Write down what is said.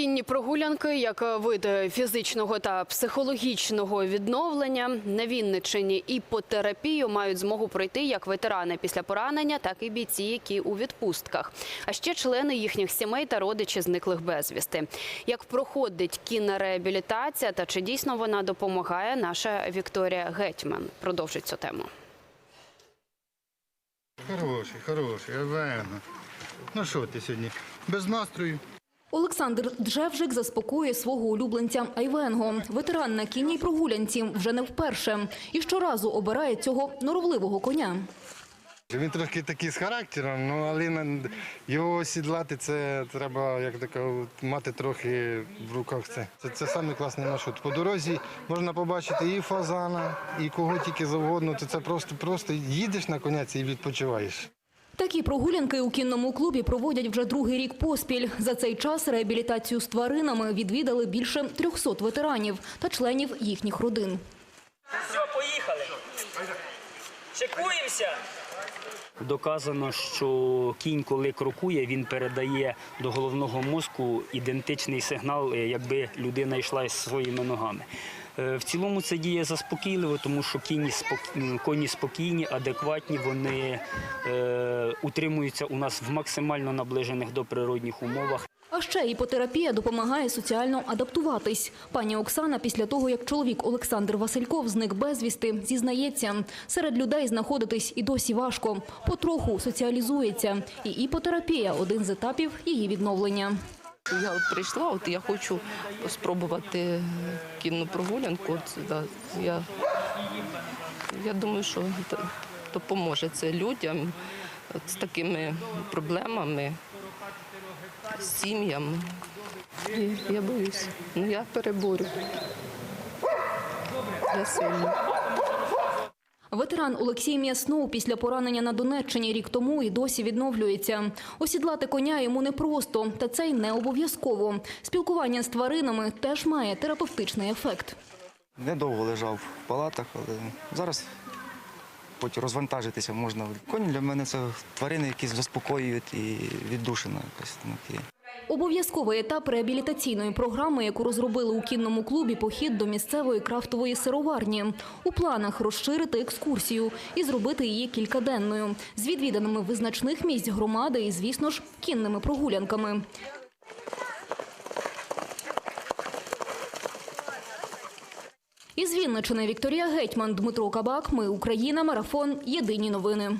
Кінні прогулянки як вид фізичного та психологічного відновлення на Вінниччині іпотерапію мають змогу пройти як ветерани після поранення, так і бійці, які у відпустках, а ще члени їхніх сімей та родичі зниклих безвісти. Як проходить кінна реабілітація та чи дійсно вона допомагає, наша Вікторія Гетьман продовжить цю тему. Хороший, хороший, я знаю. Ну що ти сьогодні? Без настрою. Олександр Джевжик заспокоює свого улюбленця Айвенго. Ветеран на кінній прогулянці вже не вперше. І щоразу обирає цього норовливого коня. Він трошки такий з характером, ну але його сідлати це треба, як така, мати трохи в руках це. Це, це самий класний маршрут. По дорозі можна побачити і фазана, і кого тільки завгодно. То це просто, просто їдеш на коняці і відпочиваєш. Такі прогулянки у кінному клубі проводять вже другий рік поспіль. За цей час реабілітацію з тваринами відвідали більше 300 ветеранів та членів їхніх родин. Все, поїхали. Шикуємося. Доказано, що кінь, коли крокує, він передає до головного мозку ідентичний сигнал, е, якби людина йшла із своїми ногами. Е, В цілому це діє заспокійливо, тому що коні спокійні, адекватні, вони е, утримуються у нас в максимально наближених до природних умовах. А ще іпотерапія допомагає соціально адаптуватись. Пані Оксана після того, як чоловік Олександр Васильков зник безвісти, зізнається, серед людей знаходитись і досі важко. Потроху соціалізується. І іпотерапія – один з етапів її відновлення. Я прийшла, от я хочу спробувати кінну прогулянку. Да, я, я думаю, що допоможе це людям от, з такими проблемами, сім'ям. І Я боюсь, ну я переборю. Я сильна. Ветеран Олексій М'яснов після поранення на Донеччині рік тому і досі відновлюється. Осідлати коня йому непросто, та це й не обов'язково. Спілкування з тваринами теж має терапевтичний ефект. Недовго лежав в палатах, але зараз хоч розвантажитися можна. Коні для мене це тварини, які заспокоюють і віддушина якась. Обов'язковий етап реабілітаційної програми, яку розробили у кінному клубі, похід до місцевої крафтової сироварні. У планах розширити екскурсію і зробити її кількаденною з відвіданими визначних місць громади і, звісно ж, кінними прогулянками. Із Вінничини Вікторія Гетьман, Дмитро Кабак. Ми Україна. Марафон. Єдині новини.